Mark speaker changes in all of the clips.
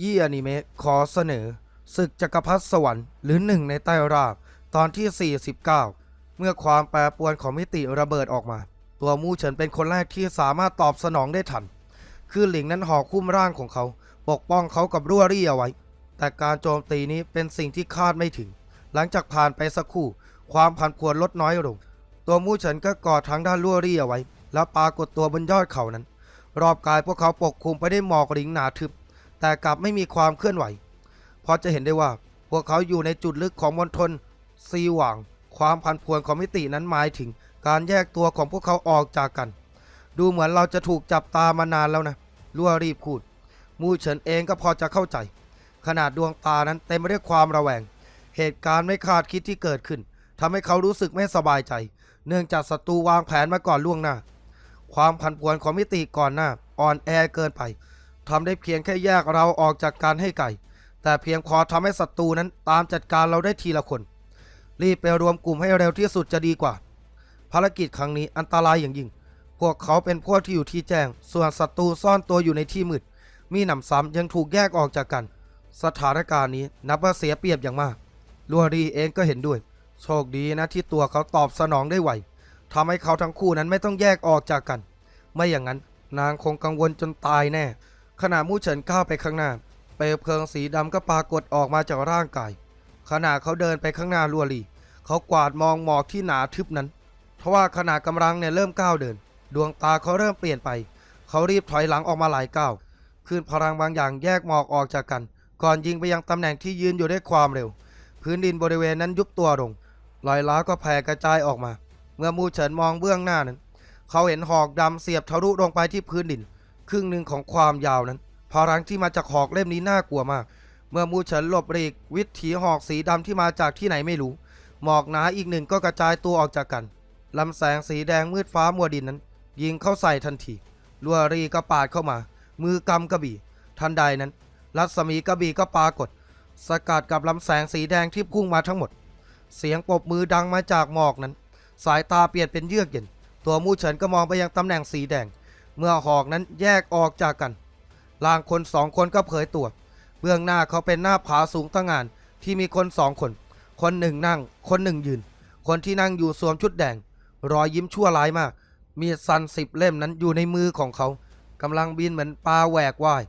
Speaker 1: ยี้อนิเมะขอเสนอศึกจักรพรรดิสวรรค์หรือหนึ่งในใต้รากตอนที่ 49 เมื่อความแปรปรวนของมิติระเบิดออกมา ตัวมู่เฉินเป็นคนแรกที่สามารถตอบสนองได้ทัน คือหลิงนั้นห่อคุ้มร่างของเขา ปกป้องเขากับรั่วรี่เอาไว้ แต่การโจมตีนี้เป็นสิ่งที่คาดไม่ถึง หลังจากผ่านไปสักครู่ ความผันผวนลดน้อยลง ตัวมู่เฉินก็กอดทางด้านรั่วรี่เอาไว้ แล้วปรากฏตัวบนยอดเขานั้น รอบกายพวกเขาปกคลุมไปได้วยหมอกหลิงหนาทึบ แต่กลับไม่มีความเคลื่อนไหว เพราะจะเห็นได้ว่า พวกเขาอยู่ในจุดลึกของมณฑลซีหว่าง ความผันผวนของมิตินั้นหมายถึง การแยกตัวของพวกเขาออกจากกัน ดูเหมือนเราจะถูกจับตามานานแล้วนะลัวรีบพูด มูเฉินเองก็พอจะเข้าใจ ขนาดดวงตานั้นเต็มไปด้วยความระแวง เหตุการณ์ไม่คาดคิดที่เกิดขึ้นทำให้เขารู้สึกไม่สบายใจ เนื่องจากศัตรูวางแผนมาก่อนล่วงหน้า ความผันผวนของมิติก่อนหน้า อ่อนแอเกินไป ทำได้เพียงแค่แยกเราออกจากการให้ไก่ แต่เพียงพอทำให้ศัตรูนั้นตามจัดการเราได้ทีละคน รีบไปรวมกลุ่มให้เร็วที่สุดจะดีกว่า ภารกิจครั้งนี้อันตรายอย่างยิ่ง พวกเขาเป็นพวกที่อยู่ที่แจ้ง ส่วนศัตรูซ่อนตัวอยู่ในที่มืด มีหนำซ้ำยังถูกแยกออกจากกัน สถานการณ์นี้นับว่าเสียเปรียบอย่างมากลัวรีเองก็เห็นด้วย โชคดีนะที่ตัวเขาตอบสนองได้ไวทำให้เขาทั้งคู่นั้นไม่ต้องแยกออกจากกัน ไม่อย่างนั้นนางคงกังวลจนตายแน่ ขณะมู่เฉินก้าวไปข้างหน้า เปลวเพลิงสีดำก็ปรากฏออกมาจากร่างกาย ขณะเขาเดินไปข้างหน้าลัวรีเขากวาดมองหมอกที่หนาทึบนั้นเพราะว่าขณะกำลังเนี่ยเริ่มก้าวเดิน ดวงตาเขาเริ่มเปลี่ยนไป เขารีบถอยหลังออกมาหลายก้าวคืนพลังบางอย่างแยกหมอกออกจากกัน ก่อนยิงไปยังตำแหน่งที่ยืนอยู่ด้วยความเร็ว พื้นดินบริเวณนั้นยุบตัวลงรอยล้าก็แผ่กระจายออกมา เมื่อมูเฉินมองเบื้องหน้านั้น เขาเห็นหอกดำเสียบทะลุลงไปที่พื้นดิน ครึ่งหนึ่งของความยาวนั้นพลังที่มาจากหอกเล่มนี้น่ากลัวมาก เมื่อมูเฉินหลบหลีกวิถีหอกสีดำที่มาจากที่ไหนไม่รู้ หมอกหนาอีกหนึ่งก็กระจายตัวออกจากกันลำแสงสีแดงมืดฟ้ามัวดินนั้น ยิงเข้าใส่ทันทีลัวรีก็ปาดเข้ามา มือกำกระบี่ ทันใดนั้น รัศมีกระบี่ก็ปรากฏ สกัดกับลำแสงสีแดงที่พุ่งมาทั้งหมด เสียงปบมือดังมาจากหมอกนั้น สายตาเปลี่ยนเป็นเยือกเย็น ตัวมูเฉินก็มองไปยังตำแหน่งสีแดง เมื่อหอกนั้นแยกออกจากกันร่างคนสองคนก็เผยตัว เบื้องหน้าเขาเป็นหน้าผาสูงตั้งงาน ที่มีคนสองคน คนหนึ่งนั่ง คนหนึ่งยืน คนที่นั่งอยู่สวมชุดแดง รอยยิ้มชั่วร้ายมาก มีสันสิบเล่มนั้นอยู่ในมือของเขากำลังบินเหมือนปลาแหวกว่าย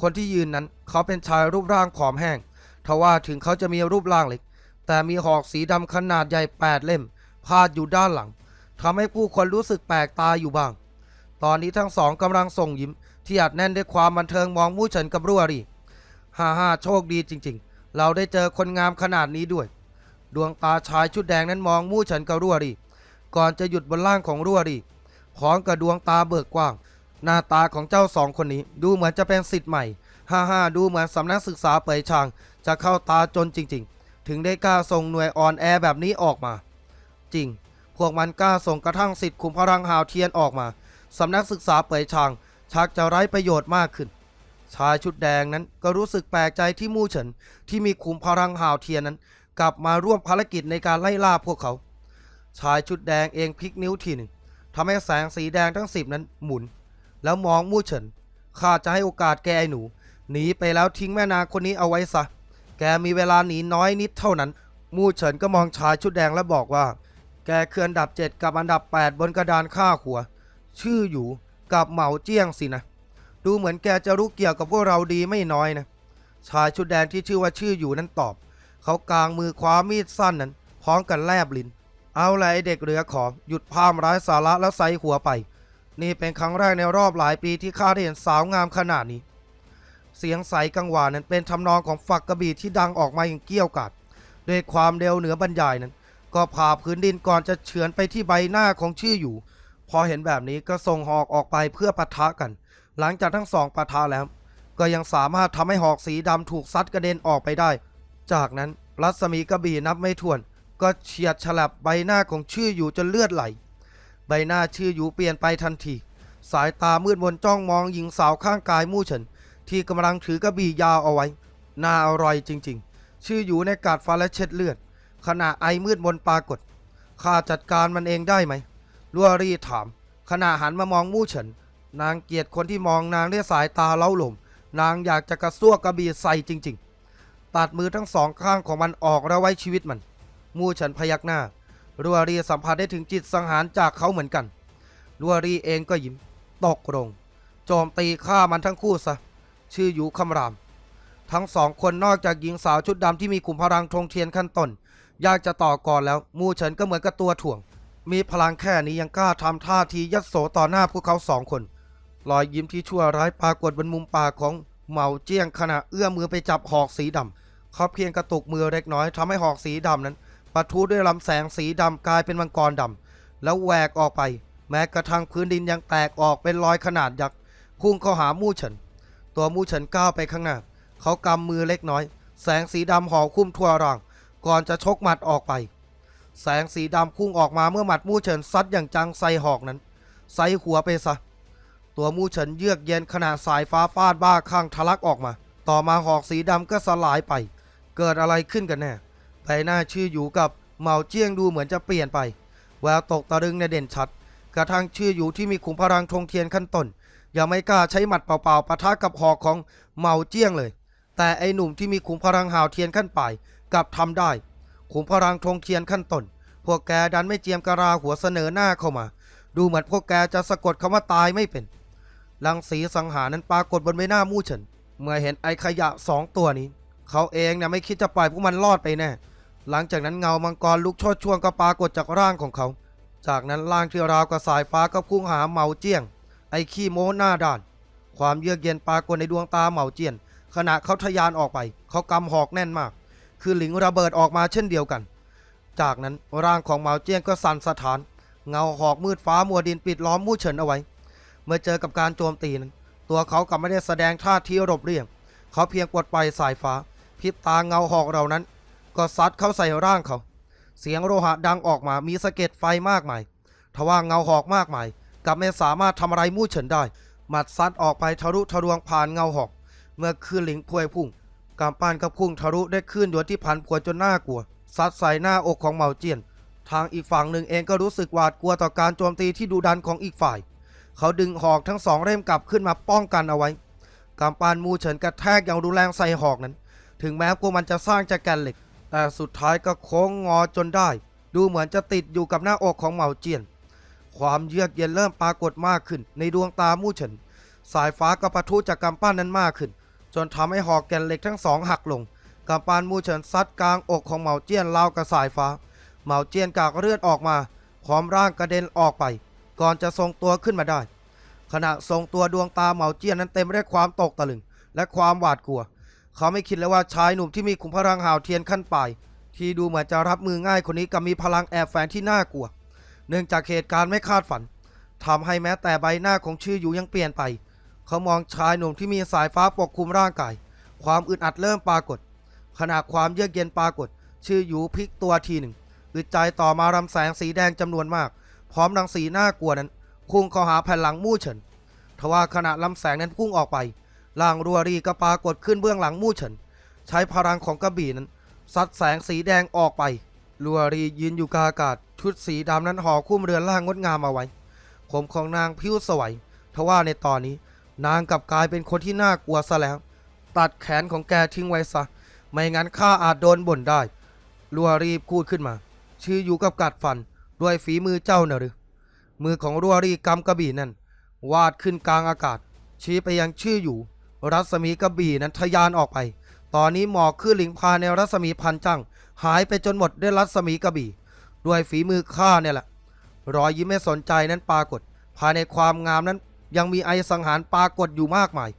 Speaker 1: คนที่ยืนนั้นเขาเป็นชายรูปร่างผอมแห้งทว่าถึงเขาจะมีรูปร่างเล็ก แต่มีหอกสีดำขนาดใหญ่แปดเล่ม พาดอยู่ด้านหลังทำให้ผู้คนรู้สึกแปลกตาอยู่บ้าง ตอนนี้ทั้งสองกำลังส่งยิ้ม ที่อัดแน่นด้วยความบันเทิงมองมู่เฉินกับรั่วรีฮ่าฮ่าโชคดีจริง ๆ เราได้เจอคนงามขนาดนี้ด้วย ดวงตาชายชุดแดงนั้นมองมู่เฉินกับรั่วรีก่อนจะหยุดบนล่างของรั่วรีพร้อมกับดวงตาเบิกกว้าง หน้าตาของเจ้าสองคนนี้ ดูเหมือนจะเป็นสิทธิ์ใหม่ฮ่าฮ่าดูเหมือนสำนักศึกษาเปยชาง จะเข้าตาจนจริง ๆ ถึงได้กล้าส่งหน่วยอ่อนแอแบบนี้ออกมา จริง พวกมันกล้าส่งกระทั่งสิทธิ์คุมพลังหาวเทียนออกมา สำนักศึกษาเปยชางชักจะไร้ประโยชน์มากขึ้น ชายชุดแดงนั้นก็รู้สึกแปลกใจที่มู่เฉินที่มีคุมพลังหาวเทียนนั้น กลับมาร่วมภารกิจในการไล่ล่าพวกเขา ชายชุดแดงเองพลิกนิ้วทีหนึ่งทำให้แสงสีแดงทั้งสิบนั้นหมุน แล้วมองมู่เฉินข้าจะให้โอกาสแกไอ้หนู หนีไปแล้วทิ้งแม่นางคนนี้เอาไว้ซะ แกมีเวลาหนีน้อยนิดเท่านั้น มู่เฉินก็มองชายชุดแดงและบอกว่า แกคืออันดับ7กับอันดับ 8 บนกระดานค่าหัว ชื่ออยู่กับเหมาเจี้ยงสินะ ดูเหมือนแกจะรู้เกี่ยวกับพวกเราดีไม่น้อยนะ ชายชุดแดงที่ชื่อว่าชื่ออยู่นั้นตอบ เขากางมือคว้ามีดสั้นนั้น พร้อมกันแลบลิ้น เอาละไอเด็กเหลือขอหยุดพามร้ายสาระแล้วใส่หัวไป นี่เป็นครั้งแรกในรอบหลายปีที่ข้าได้เห็นสาวงามขนาดนี้ เสียงใสกังวานนั้นเป็นทำนองของฝักกระบี่ที่ดังออกมาอย่างเกี้ยวกาดด้วยความเร็วเหนือบรรยายนั้น ก็ผ่าพื้นดินก่อนจะเฉือนไปที่ใบหน้าของชื่ออยู่ พอเห็นแบบนี้ก็ส่งหอกออกไปเพื่อปะทะกัน หลังจากทั้งสองปะทะแล้ว ก็ยังสามารถทำให้หอกสีดำถูกซัดกระเด็นออกไปได้ จากนั้นรัศมีกระบี่นับไม่ถ้วน ก็เฉียดฉลับใบหน้าของชื่ออยู่จนเลือดไหล ใบหน้าชื่ออยู่เปลี่ยนไปทันที สายตามืดมนจ้องมองหญิงสาวข้างกายมู่เฉินที่กำลังถือกระบี่ยาวเอาไว้น่าอร่อยจริง ๆ ชื่ออยู่ในกาดฟ้าและเช็ดเลือด ขณะไอมืดมนปรากฏข้าจัดการมันเองได้ไหม ลัวรีถาม ขณะหันมามองมู่เฉิน นางเกลียดคนที่มองนางด้วยสายตาเล้าหลมนางอยากจะกระซวกกระบี่ใส่จริง ๆ ตัดมือทั้งสองข้างของมันออกแล้วไว้ชีวิตมัน มู่เฉินพยักหน้ารัวรีสัมผัสได้ถึงจิตสังหารจากเขาเหมือนกันรัวรีเองก็ยิ้มตกลงโจมตีฆ่ามันทั้งคู่ซะ ชื่อหยูคำราม ทั้งสองคนนอกจากหญิงสาวชุดดำที่มีขุมพลังธงเทียนขั้นต้นอยากจะต่อก่อนแล้ว มู่เฉินก็เหมือนกับตัวถ่วง มีพลังแค่นี้ยังกล้าทำท่าทียัดโสต่อหน้าพวกเขาสองคน รอยยิ้มที่ชั่วร้ายปรากฏบนมุมปากของเหมาเจี้ยงขณะเอื้อมมือไปจับหอกสีดำเขาเพียงกระตุกมือเล็กน้อยทำให้หอกสีดำนั้นปะทุด้วยลำแสงสีดำกลายเป็นมังกรดำแล้วแหวกออกไป แม้กระทั่งพื้นดินยังแตกออกเป็นรอยขนาดยักษ์พุ่งเข้าหามู่เฉิน ตัวมู่เฉินก้าวไปข้างหน้า เขากำมือเล็กน้อย แสงสีดำห่อคุ้มทั่วร่างก่อนจะชกหมัดออกไป แสงสีดำพุ่งออกมาเมื่อหมัดมู่เฉินซัดอย่างจังใส่หอกนั้นใส่หัวไปซะ ตัวมู่เฉินเยือกเย็นขณะสายฟ้าฟาดบ้าข้างทะลักออกมา ต่อมาหอกสีดำก็สลายไป เกิดอะไรขึ้นกันแน่ใบหน้าชื่ออยู่กับเหมาเจี้ยงดูเหมือนจะเปลี่ยนไป แววตกตะลึงในเด่นชัด กระทั่งชื่ออยู่ที่มีขุมพลังธงเทียนขั้นต้นยังไม่กล้าใช้หมัดเปล่าๆปะทะกับหอกของเหมาเจี้ยงเลย แต่ไอหนุ่มที่มีขุมพลังหาวเทียนขั้นปลายกลับทำได้ ขุมพลังธงเทียนขั้นต้น พวกแกดันไม่เจียมกะราหัวเสนอหน้าเข้ามา ดูเหมือนพวกแกจะสะกดคำว่าตายไม่เป็น ลังสีสังหารนั้นปรากฏบนใบหน้ามู่เฉิน เมื่อเห็นไอขยะสองตัวนี้ เขาเองเนี่ยไม่คิดจะปล่อยพวกมันรอดไปแน่ หลังจากนั้นเงามังกรลุกโชดช่วงก็ปรากฏจากร่างของเขา จากนั้นร่างที่ราวกับสายฟ้าก็พุ่งหาเหมาเจี้ยง ไอขี้โม้หน้าด้าน ความเยือกเย็นปรากฏในดวงตาเหมาเจี้ยนขณะเขาทะยานออกไป เขากำหอกแน่นมาก คือหลิงระเบิดออกมาเช่นเดียวกัน จากนั้นร่างของเหมาเจี้ยงก็สั่นสะท้าน เงาหอกมืดฟ้ามัวดินปิดล้อมมู่เฉินเอาไว้ เมื่อเจอกับการโจมตีนั้น ตัวเขากลับไม่ได้แสดงท่าทีหลบเลี่ยงเขาเพียงปลดปสายฟ้าพิบตาเงาหอกเหล่านั้น ก็ซัดเข้าใส่ร่างเขา เสียงโลหะดังออกมามีสะเก็ดไฟมากมายทว่าเงาหอกมากมายกลับไม่สามารถทำอะไรมู่เฉินได้ หมัดซัดออกไปทะลุทะลวงผ่านเงาหอก เมื่อคืนหลิงพวยพุ่ง กำปั้นกับพุ่งทะลุได้คลื่นหยวนที่พันพวนจนน่ากลัวซัดใส่หน้าอกของเหมาเจียน ทางอีกฝั่งหนึ่งเองก็รู้สึกหวาดกลัวต่อการโจมตีที่ดุดันของอีกฝ่าย เขาดึงหอกทั้งสองเล่มกลับขึ้นมาป้องกันเอาไว้กำปั้นมูเฉินกระแทกอย่างรุนแรงใส่หอกนั้น ถึงแม้พวกมันจะสร้างจากแกนเหล็กแต่สุดท้ายก็โค้งงอจนได้ ดูเหมือนจะติดอยู่กับหน้าอกของเหมาเจียน ความเยือกเย็นเริ่มปรากฏมากขึ้น ในดวงตามู่เฉิน สายฟ้าก็ปะทุจากกำปั้นนั้นมากขึ้น จนทำให้หอกแกนเหล็กทั้งสองหักลงกำปั้นมูเฉินซัดกลางอกของเหมาเจี้ยนราวกับสายฟ้า เหมาเจียนกากเลือดออกมา พร้อมร่างกระเด็นออกไป ก่อนจะทรงตัวขึ้นมาได้ ขณะทรงตัวดวงตาเหมาเจียนนั้นเต็มไปด้วยความตกตะลึง และความหวาดกลัว เขาไม่คิดเลยว่าชายหนุ่มที่มีขุมพลังหาวเทียนขั้นปลายที่ดูเหมือนจะรับมือง่ายคนนี้กับมีพลังแอบแฝงที่น่ากลัว เนื่องจากเหตุการณ์ไม่คาดฝันทำให้แม้แต่ใบหน้าของชื่ออยู่ยังเปลี่ยนไป เขามองชายหนุ่มที่มีสายฟ้าปกคลุมร่างกาย ความอึดอัดเริ่มปรากฏ ขณะความเยือกเย็นปรากฏ ชื่ออยู่พลิกตัวทีหนึ่งอึดใจต่อมารำแสงสีแดงจำนวนมาก พร้อมรังสีน่ากลัวนั้นพุ่งเข้าหาแผ่นหลังมู่เฉินทว่าขณะลำแสงนั้นพุ่งออกไปล่างรัวรีก็ปรากฏขึ้นเบื้องหลังมู่เฉินใช้พลังของกระบี่นั้นซัดแสงสีแดงออกไปรัวรียืนอยู่กลางอากาศ ชุดสีดำนั้นห่อคุ้มเรือนร่างงดงามเอาไว้ ผมของนางผิวสวยทว่าในตอนนี้ นางกลับกลายเป็นคนที่น่ากลัวซะแล้ว ตัดแขนของแกทิ้งไว้ซะ ไม่งั้นข้าอาจโดนบ่นได้ ลัวรีบพูดขึ้นมา ชื่ออยู่กับกัดฟันด้วยฝีมือเจ้านะหรือ มือของรัวรีกำกระบี่นั่น วาดขึ้นกลางอากาศ ชี้ไปยังชื่ออยู่ รัศมีกระบี่นั้นทะยานออกไป ตอนนี้หมอกขึ้นหลิงพาในรัศมีพันจังหายไปจนหมดด้วยรัศมีกระบี่ ด้วยฝีมือข้าเนี่ยแหละ รอยยิ้มไม่สนใจนั้นปรากฏ ภายในความงามนั้น ยังมีไอสังหารปรากฏอยู่มากมาย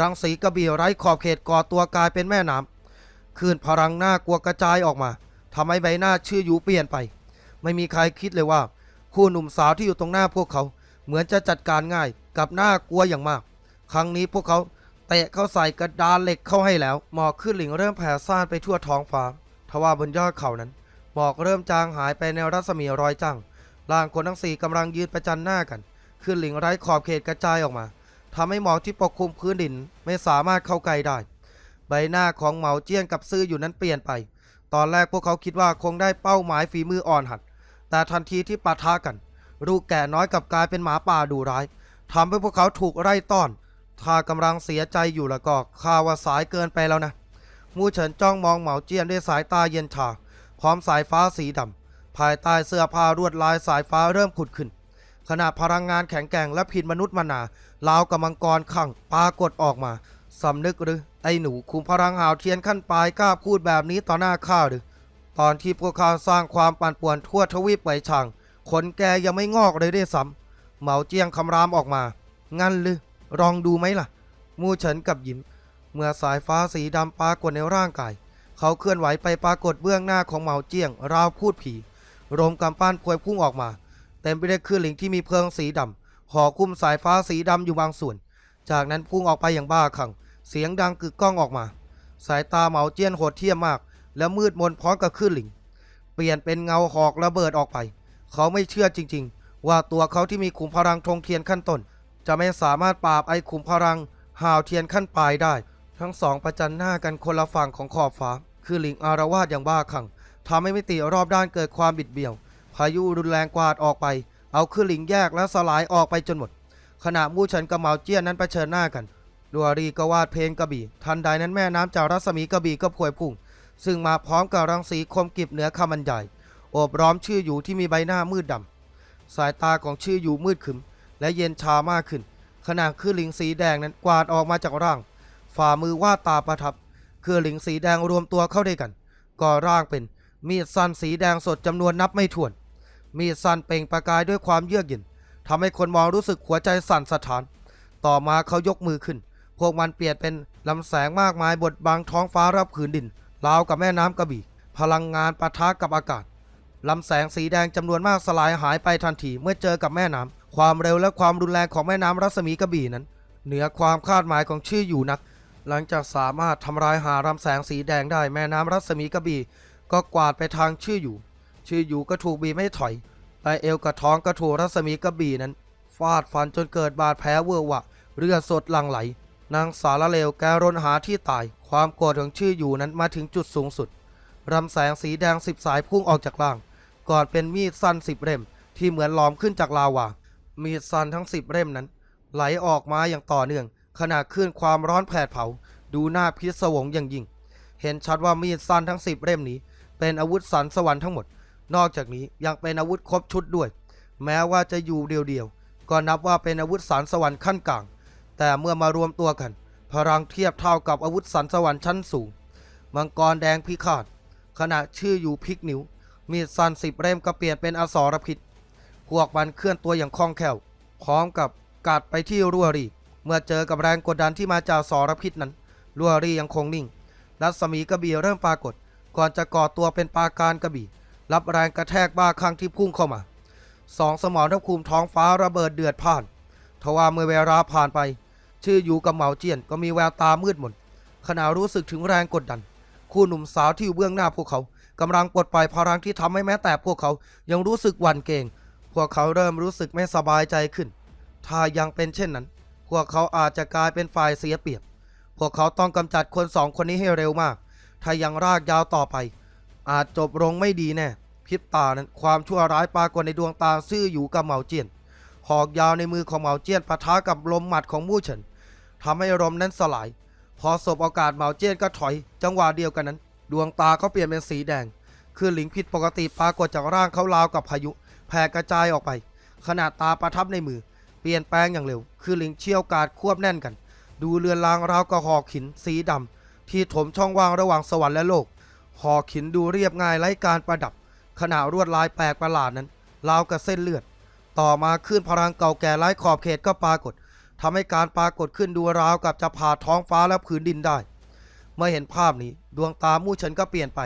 Speaker 1: รังสีกระบี่ไร้ขอบเขตก่อตัวกลายเป็นแม่น้ำคลื่นพลังหน้ากลัวกระจายออกมาทำให้ใบหน้าชื่ออยู่เปลี่ยนไป ไม่มีใครคิดเลยว่า คู่หนุ่มสาวที่อยู่ตรงหน้าพวกเขา เหมือนจะจัดการง่ายกับหน้ากลัวอย่างมาก ครั้งนี้พวกเขาเตะเข้าใส่กระดานเหล็กเข้าให้แล้ว หมอกขึ้นหลิงเริ่มแผ่ซ่านไปทั่วท้องฟ้า ทว่าบนยอดเขานั้น หมอกเริ่มจางหายไปในรัศมีรอยจังร่างคนทั้งสี่กำลังยืนประจันหน้ากัน ขึ้นหลิงไร้ขอบเขตกระจายออกมาทำให้หมอกที่ปกคลุมพื้นดินไม่สามารถเข้าใกล้ได้ ใบหน้าของเหมาเจี้ยนกับซื่ออยู่นั้นเปลี่ยนไป ตอนแรกพวกเขาคิดว่าคงได้เป้าหมายฝีมืออ่อนหัด แต่ทันทีที่ปะทะกัน ลูกแก่น้อยกับกลายเป็นหมาป่าดุร้ายทำให้พวกเขาถูกไล่ต้อน ถ้ากำลังเสียใจอยู่แล้วก็ข้าว่าสายเกินไปแล้วนะ มูเฉินจ้องมองเหมาเจี้ยนด้วยสายตาเย็นชาพร้อมสายฟ้าสีดำภายใต้เสื้อผ้ารวดลายสายฟ้าเริ่มขุดขึ้น ขณะพลังงานแข็งแกร่งและผิดมนุษย์มนาลาวกับมังกรขังปรากฏออกมาสำนึกหรือ ไอ้หนูคุมพลังหาวเทียนขั้นปลายกล้าพูดแบบนี้ต่อหน้าข้าหรือ ตอนที่พวกข้าสร้างความปั่นป่วนทั่วทวีปไปช่างขนแกยังไม่งอกเลยด้วยซ้ำเหมาเจียงคำรามออกมา งั้นหรือลองดูไหมล่ะ มูเฉินกับยิ้ม เมื่อสายฟ้าสีดำปรากฏในร่างกาย เขาเคลื่อนไหวไปปรากฏเบื้องหน้าของเหมาเจียงราวพูดผีลมกำปั้นพวยพุ่งออกมา เต็มไปด้วยคลื่นหลิงที่มีเพลิงสีดำห่อคุ้มสายฟ้าสีดำอยู่บางส่วน จากนั้นพุ่งออกไปอย่างบ้าคลั่งเสียงดังกึกก้องออกมา สายตาเหมาเจี้ยนโหดเที่ยมมาก และมืดมนพร้อมกับคลื่นหลิง เปลี่ยนเป็นเงาหอกระเบิดออกไป เขาไม่เชื่อจริง ๆ ว่าตัวเขาที่มีขุมพลังธงเทียนขั้นต้นจะไม่สามารถปราบไอ้ขุมพลังหาวเทียนขั้นปลายได้ ทั้งสองประจันหน้ากันคนละฝั่งของขอบฟ้า คือหลิงอารวาสอย่างบ้าคลั่งทำให้มิติรอบด้านเกิดความบิดเบี้ยว พายุรุนแรงกวาดออกไป เอาคือหลิงแยกและสลายออกไปจนหมด ขณะมู่เฉินกับเหมาเจี้ยนนั้นเผชิญหน้ากันดัวรีก็วาดเพลงกระบี่ ทันใดนั้นแม่น้ำจากรัศมีกระบี่ก็พวยพุ่ง ซึ่งมาพร้อมกับรังสีคมกริบเหนือคำบรรยายโอบล้อมชื่ออยู่ที่มีใบหน้ามืดดำ สายตาของชื่ออยู่มืดขึมและเย็นชามากขึ้น ขณะคือหลิงสีแดงนั้นกวาดออกมาจากร่าง ฝ่ามือวาดตาประทับ คือหลิงสีแดงรวมตัวเข้าด้วยกัน ก่อร่างเป็นมีดสั้นสีแดงสดจำนวนนับไม่ถ้วน มีดสั้นเปล่งประกายด้วยความเยือกเย็นทำให้คนมองรู้สึกหัวใจสั่นสะท้าน ต่อมาเขายกมือขึ้น พวกมันเปลี่ยนเป็นลำแสงมากมายบดบังท้องฟ้ารับผืนดินราวกับแม่น้ำกระบี่ พลังงานปะทะกับอากาศลำแสงสีแดงจำนวนมากสลายหายไปทันทีเมื่อเจอกับแม่น้ำความเร็วและความรุนแรงของแม่น้ำรัศมีกระบี่นั้น เหนือความคาดหมายของชื่ออยู่นัก หลังจากสามารถทำลายหาลำแสงสีแดงได้แม่น้ำรัศมีกระบี่ก็กวาดไปทางชื่ออยู่ ชื่ออยู่ก็ถูกบีไม่ถอยแต่เอวกับท้องก็ถูกรัศมีกระบี่นั้น ฟาดฟันจนเกิดบาดแผลเวอะหวะเลือดสดหลั่งไหล นางสารเลวแกรนหาที่ตาย ความโกรธของชื่ออยู่นั้นมาถึงจุดสูงสุดลำแสงสีแดงสิบสายพุ่งออกจากล่าง ก่อนเป็นมีดสั้นสิบเล่ม ที่เหมือนหลอมขึ้นจากลาวา มีดสั้นทั้งสิบเล่มนั้น ไหลออกมาอย่างต่อเนื่อง ขณะคลื่นความร้อนแผดเผา ดูหน่าพิศวงอย่างยิ่ง เห็นชัดว่ามีดสั้นทั้งสิบเล่มนี้ เป็นอาวุธสันสวรรค์ทั้งหมด นอกจากนี้ยังเป็นอาวุธครบชุดด้วย แม้ว่าจะอยู่เดียวๆ ก็นับว่าเป็นอาวุธสันสวรรค์ขั้นกลาง แต่เมื่อมารวมตัวกัน พลังเทียบเท่ากับอาวุธสันสวรรค์ชั้นสูง มังกรแดงพิฆาต ขณะชื่ออยู่พลิกนิ้ว มีดสั้นสิบเล่มก็เปลี่ยนเป็นอสรพิษ พวกมันเคลื่อนตัวอย่างคล่องแคล่ว พร้อมกับกัดไปที่รัวรี เมื่อเจอกับแรงกดดันที่มาจากสรพิษนั้น รัวรียังคงนิ่ง รัศมีกระบี่เริ่มปรากฏ ก่อนจะก่อตัวเป็นปาการกระบี่ รับแรงกระแทกบ้าคลั่งที่พุ่งเข้ามาสองสมรภูมิท้องฟ้าระเบิดเดือดพ่านทว่าเมื่อเวลาผ่านไป ชื่ออยู่กับเหมาเจียนก็มีแววตามืดมนขณะรู้สึกถึงแรงกดดัน คู่หนุ่มสาวที่อยู่เบื้องหน้าพวกเขากำลังปลดปล่อยพลังที่ทำให้แม้แต่พวกเขายังรู้สึกหวั่นเกรงพวกเขาเริ่มรู้สึกไม่สบายใจขึ้น ถ้ายังเป็นเช่นนั้น พวกเขาอาจจะกลายเป็นฝ่ายเสียเปรียบ พวกเขาต้องกำจัดคนสองคนนี้ให้เร็วมาก ถ้ายังรากยาวต่อไป อาจจบลงไม่ดีแน่พิบตานั้นความชั่วร้ายปรากฏในดวงตาซื่ออยู่กับเหมาเจียน หอกยาวในมือของเหมาเจียนปะทะกับลมหมัดของมู่เฉินทำให้ลมนั้นสลาย พอสบโอกาสเหมาเจียนก็ถอย จังหวะเดียวกันนั้น ดวงตาเขาเปลี่ยนเป็นสีแดง คือหลิงผิดปกติปรากฏจากร่างเขาราวกับพายุ แผ่กระจายออกไป ขนาดตาประทับในมือ เปลี่ยนแปลงอย่างเร็ว คือหลิงเชี่ยวกาดควบแน่นกัน ดูเรือนรางราวกับหอกหินสีดำที่ถมช่องว่างระหว่างสวรรค์และโลก หอกหินดูเรียบง่ายไร้การประดับ ขนาดรวดลายแปลกประหลาดนั้นราวกับเส้นเลือด ต่อมาขึ้นพลังเก่าแก่ไร้ขอบเขตก็ปรากฏทำให้การปรากฏขึ้นดูราวกับจะผ่าท้องฟ้าและผืนดินได้ เมื่อเห็นภาพนี้ดวงตามู่เฉินก็เปลี่ยนไป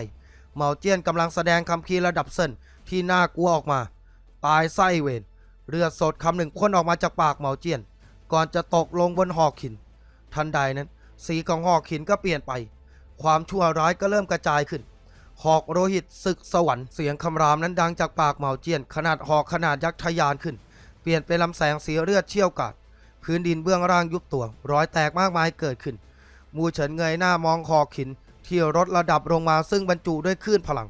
Speaker 1: เหมาเจี้ยนกำลังแสดงคำคีร์ระดับเส้นที่น่ากลัวออกมา ตายไส้เวรเลือดสดคำหนึ่งพ่นออกมาจากปากเหมาเจี้ยน ก่อนจะตกลงบนหอกหิน ทันใดนั้น สีของหอกหินก็เปลี่ยนไป ความชั่วร้ายก็เริ่มกระจายขึ้น หอกโรหิตศึกสวรรค์เสียงคำรามนั้นดังจากปากเหมาเจียน ขนาดหอกขนาดยักษ์ทะยานขึ้น เปลี่ยนเป็นลำแสงสีเลือดเชี่ยวกาดพื้นดินเบื้องล่างยุบตัวรอยแตกมากมายเกิดขึ้น มูเฉินเงยหน้ามองหอกหิน ที่ลดระดับลงมาซึ่งบรรจุด้วยคลื่นพลัง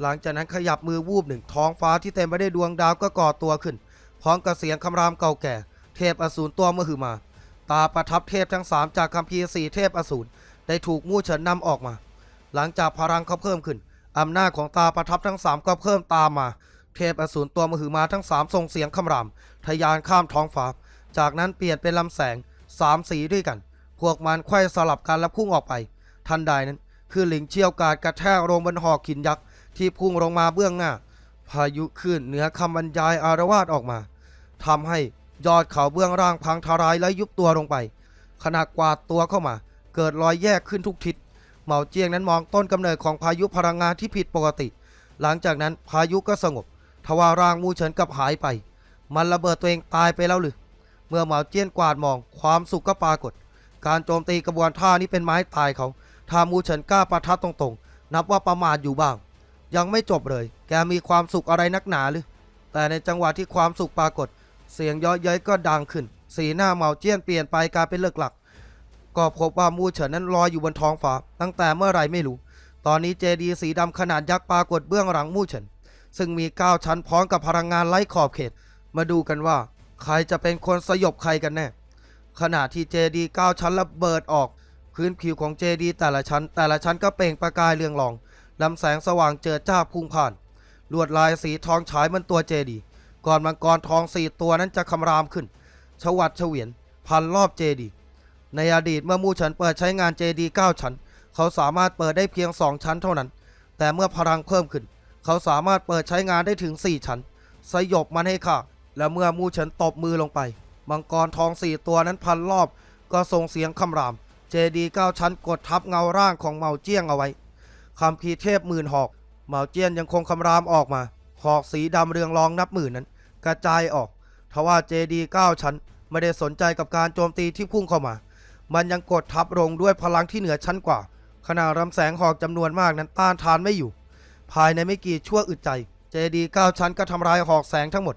Speaker 1: หลังจากนั้นขยับมือวูบหนึ่งท้องฟ้าที่เต็มไปด้วยดวงดาวก็ก่อตัวขึ้น พร้อมกับเสียงคำรามเก่าแก่ เทพอสูรตัวมหึมา ตาประทับเทพทั้งสามจากคัมภีร์สี่เทพอสูร ได้ถูกมู่เฉินนำออกมา หลังจากพลังเขาเพิ่มขึ้นอำนาจของตาประทับทั้งสามก็เพิ่มตามมา เทพอสูรตัวมหึมาทั้งสามส่งเสียงคำรามทะยานข้ามท้องฟ้า จากนั้นเปลี่ยนเป็นลำแสงสามสีด้วยกัน พวกมันไขว้สลับกันและพุ่งออกไป ทันใดนั้น คือหลิงเชี่ยวกาดกระแทกลงบนหอกหินยักษ์ที่พุ่งลงมาเบื้องหน้า พายุคลื่นเหนือคำบรรยายอารวาสออกมาทำให้ยอดเขาเบื้องล่างพังทลายและยุบตัวลงไปขณะกวาดตัวเข้ามา เกิดรอยแยกขึ้นทุกทิศเหมาเจียงนั้นมองต้นกำเนิดของพายุพลังงานที่ผิดปกติ หลังจากนั้นพายุก็สงบ ทว่าร่างมูเฉินกับหายไป มันระเบิดตัวเองตายไปแล้วหรือเมื่อเหมาเจียนกวาดมอง ความสุขก็ปรากฏ การโจมตีกระบวนท่านี้เป็นไม้ตายเขาถ้ามูเฉินกล้าประทัดตรงๆ นับว่าประมาทอยู่บ้าง ยังไม่จบเลย แกมีความสุขอะไรนักหนาหรือแต่ในจังหวะที่ความสุขปรากฏ เสียงย้อเย้ยก็ดังขึ้น สีหน้าเหมาเจี้ยนเปลี่ยนไปกลายเป็นเลิกหลัก ก็พบว่ามูเฉินนั้นลอยอยู่บนท้องฟ้า ตั้งแต่เมื่อไรไม่รู้ ตอนนี้เจดีสีดำขนาดยักษ์ปรากฏเบื้องหลังมูเฉิน ซึ่งมี9ชั้นพร้อมกับพลังงานไร้ขอบเขต มาดูกันว่า ใครจะเป็นคนสยบใครกันแน่ ขณะที่เจดีย์9ชั้นระเบิดออก พื้นผิวของเจดีแต่ละชั้น แต่ละชั้นก็เปล่งประกายเรืองรองลำแสงสว่างเจิดจ้าพุ่งผ่าน ลวดลายสีทองฉายบนตัวเจดี ก่อนมังกรทองสี่ตัวนั้นจะคำรามขึ้น ชวัดเฉวียน พันรอบเจดี ในอดีตเมื่อมูเฉินเปิดใช้งานเจดีย์9ชั้น เขาสามารถเปิดได้เพียง 2 ชั้นเท่านั้น แต่เมื่อพลังเพิ่มขึ้น เขาสามารถเปิดใช้งานได้ถึง 4 ชั้น สยบมันให้ข้าและเมื่อมูเฉินตบมือลงไป มังกรทองสี่ตัวนั้นพันรอบ ก็ส่งเสียงคำราม เจดีเก้าชั้นกดทับเงาร่างของเหมาเจี้ยงเอาไว้คำพีเทพหมื่นหอกเหมาเจี้ยนยังคงคำรามออกมา หอกสีดำเรืองรองนับหมื่นนั้น กระจายออกทว่าเจดีเก้าชั้นไม่ได้สนใจกับการโจมตีที่พุ่งเข้ามา มันยังกดทับลงด้วยพลังที่เหนือชั้นกว่า ขณะรำแสงหอกจำนวนมากนั้นต้านทานไม่อยู่ ภายในไม่กี่ชั่วอึดใจ เจดีเก้าชั้นก็ทำลายหอกแสงทั้งหมด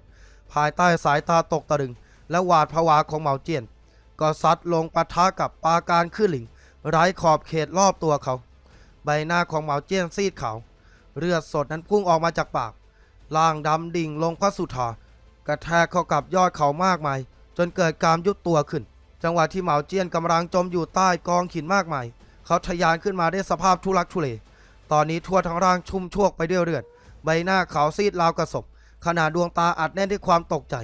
Speaker 1: ภายใต้สายตาตกตะลึง และหวาดผวาของเหมาเจียน ก็ซัดลงปะทะกับปาการขึ้นหลิงไร้ขอบเขตรอบตัวเขา ใบหน้าของเหมาเจียนซีดขาวเลือดสดนั้นพุ่งออกมาจากปากล่างดำดิ่งลงพระสุธากระแทกเข้ากับยอดเขามากมาย จนเกิดการยุบตัวขึ้น จังหวะที่เหมาเจี้ยนกำลังจมอยู่ใต้กองหินมากมาย เขาทะยานขึ้นมาได้สภาพทุลักทุเล ตอนนี้ทั่วทั้งร่างชุ่มโชวกไปด้วยเลือด ใบหน้าขาวซีดราวกระสบขณะดดวงตาอัดแน่นด้วยความตกใจ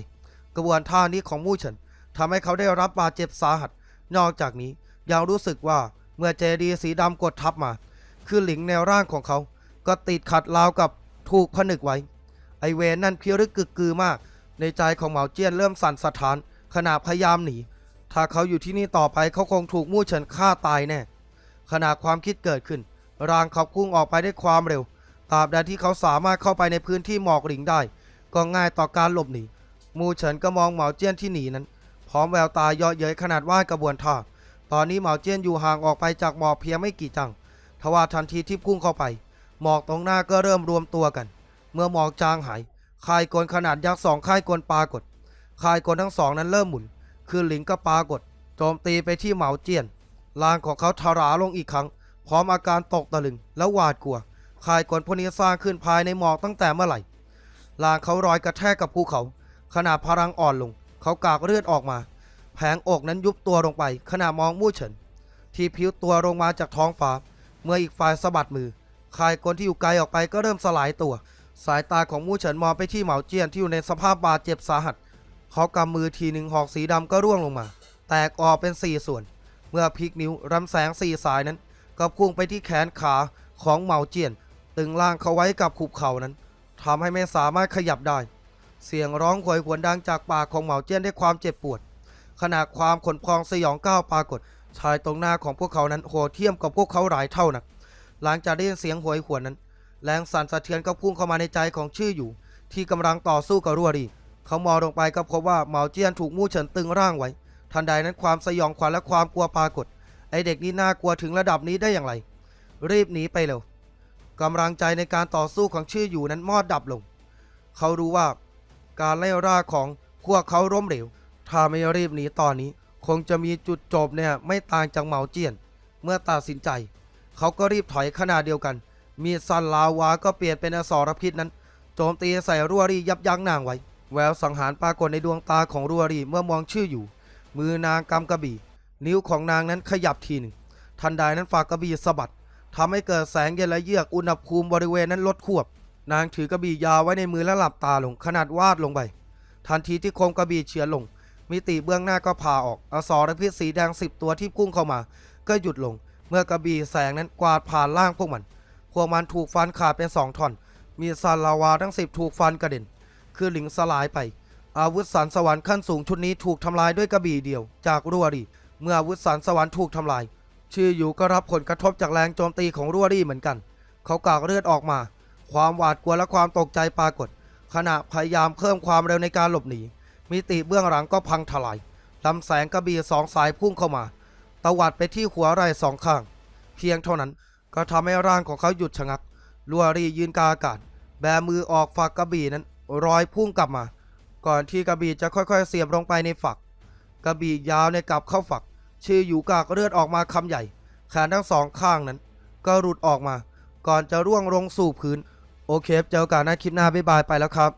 Speaker 1: กระบวนท่านี้ของมู่เฉินทำให้เขาได้รับบาดเจ็บสาหัส นอกจากนี้ยังรู้สึกว่าเมื่อเจดีสีดำกดทับมา คือหลิงแนวร่างของเขา ก็ติดขัดราวกับถูกผนึกไว้ ไอเวนนั่นเพิรึกกึกกือมาก ในใจของเหมาเจี้ยนเริ่มสั่นสะท้านขณะพยายามหนี ถ้าเขาอยู่ที่นี่ต่อไปเขาคงถูกมู่เฉินฆ่าตายแน่ขณะความคิดเกิดขึ้นร่างเขาพุ่งออกไปด้วยความเร็วตราบใดที่เขาสามารถเข้าไปในพื้นที่หมอกหลิงได้ ก็ง่ายต่อการหลบหนีมูเฉินก็มองเหมาเจี้ยนที่หนีนั้น พร้อมแววตาเยาะเย้ยขนาดว่ายกระบวนท่าตอนนี้เหมาเจี้ยนอยู่ห่างออกไปจากหมอกเพียงไม่กี่จังทว่าทันทีที่พุ่งเข้าไป หมอกตรงหน้าก็เริ่มรวมตัวกัน เมื่อหมอกจางหายค่ายกลขนาดยักษ์สองค่ายกลปรากฏค่ายกลทั้งสองนั้นเริ่มหมุน คือหลิงก็ปรากฏ โจมตีไปที่เหมาเจียนร่างของเขาทาราลงอีกครั้ง พร้อมอาการตกตะลึงและหวาดกลัวคายกลพวกนี้สร้างขึ้นภายในหมอกตั้งแต่เมื่อไหร่ร่างเขารอยกระแทกกับภูเขาขณะพลังอ่อนลง เขากากเลือดออกมา แผงอกนั้นยุบตัวลงไป ขณะมองมู่เฉิน ที่พิ้วตัวลงมาจากท้องฟ้า เมื่ออีกฝ่ายสะบัดมือคายกลที่อยู่ไกลออกไปก็เริ่มสลายตัว สายตาของมู่เฉินมองไปที่เหมาเจียนที่อยู่ในสภาพบาดเจ็บสาหัส เขากำมือทีหนึ่งหอกสีดำก็ร่วงลงมา แตกออกเป็นสี่ส่วน เมื่อพลิกนิ้วรำแสงสี่สายนั้น ก็พุ่งไปที่แขนขาของเหมาเจียน ตึงล่างเขาไว้กับขุบเข่านั้นทำให้ไม่สามารถขยับได้ เสียงร้องโหยหวนดังจากปากของเหมาเจียนด้วยความเจ็บปวด ขณะความขนพองสยองก้าวปรากฏ ชายตรงหน้าของพวกเขานั้นโหดเทียมกับพวกเขาหลายเท่านัก หลังจากได้ยินเสียงโหยหวนนั้น แรงสั่นสะเทือนก็พุ่งเข้ามาในใจของชื่ออยู่ ที่กำลังต่อสู้กับรัวรี เขามองลงไปก็พบว่าเหมาเจี้ยนถูกมู่เฉินตึงร่างไว้ ทันใดนั้นความสยองขวัญและความกลัวปรากฏ ไอเด็กนี่น่ากลัวถึงระดับนี้ได้อย่างไร รีบหนีไปเร็วกำลังใจในการต่อสู้ของชื่ออยู่นั้นมอดดับลง เขารู้ว่าการไล่ล่าของพวกเขาล้มเหลว ถ้าไม่รีบหนีตอนนี้ คงจะมีจุดจบเนี่ยไม่ต่างจากเหมาเจี้ยน เมื่อตัดสินใจ เขาก็รีบถอยขนาดเดียวกัน มีสันลาวาก็เปลี่ยนเป็นอสรพิษนั้น โจมตีใส่รั่วรียับยั้งนางไว้ แววสังหารปรากฏในดวงตาของรัวรีเมื่อมองชื่ออยู่ มือนางกำกระบี่ นิ้วของนางนั้นขยับทีหนึ่ง ทันใดนั้นฝากกระบี่สะบัดทำให้เกิดแสงเย็นและเยือกอุณหภูมิบริเวณนั้นลดควบ นางถือกระบี่ยาวไว้ในมือและหลับตาลงขนาดวาดลงไป ทันทีที่คมกระบี่เฉือนลง มิติเบื้องหน้าก็ผ่าออกอสรพิษสีแดงสิบตัวที่พุ่งเข้ามา ก็หยุดลง เมื่อกระบี่แสงนั้นกวาดผ่านล่างพวกมัน พวกมันถูกฟันขาดเป็นสองท่อน มีซาลาวาทั้งสิบถูกฟันกระเด็น คือหลิงสลายไป อาวุธสันสวรรค์ขั้นสูงชุดนี้ถูกทำลายด้วยกระบี่เดียว จากรัวรีเมื่ออาวุธสันสวรรค์ถูกทำลาย ชื่ออยู่ก็รับผลกระทบจากแรงโจมตีของรัวรี่เหมือนกัน เขากากเลือดออกมา ความหวาดกลัวและความตกใจปรากฏ ขณะพยายามเพิ่มความเร็วในการหลบหนีมิติเบื้องหลังก็พังทลายลำแสงกระบี่สองสายพุ่งเข้ามา ตวัดไปที่หัวไหล่สองข้าง เพียงเท่านั้นก็ทำให้ร่างของเขาหยุดชะงักลัวรียืนกาอากาศ แบมือออกฝักกระบี่นั้น รอยพุ่งกลับมา ก่อนที่กระบี่จะค่อยๆ เสียบลงไปในฝัก กระบี่ยาวในกลับเข้าฝัก ชื่ออยู่กากเลือดออกมาคำใหญ่แขนทั้งสองข้างนั้น ก็หลุดออกมา ก่อนจะร่วงลงสู่พื้น โอเคเจอกันนะคลิปหน้าบ๊ายบายไปแล้วครับ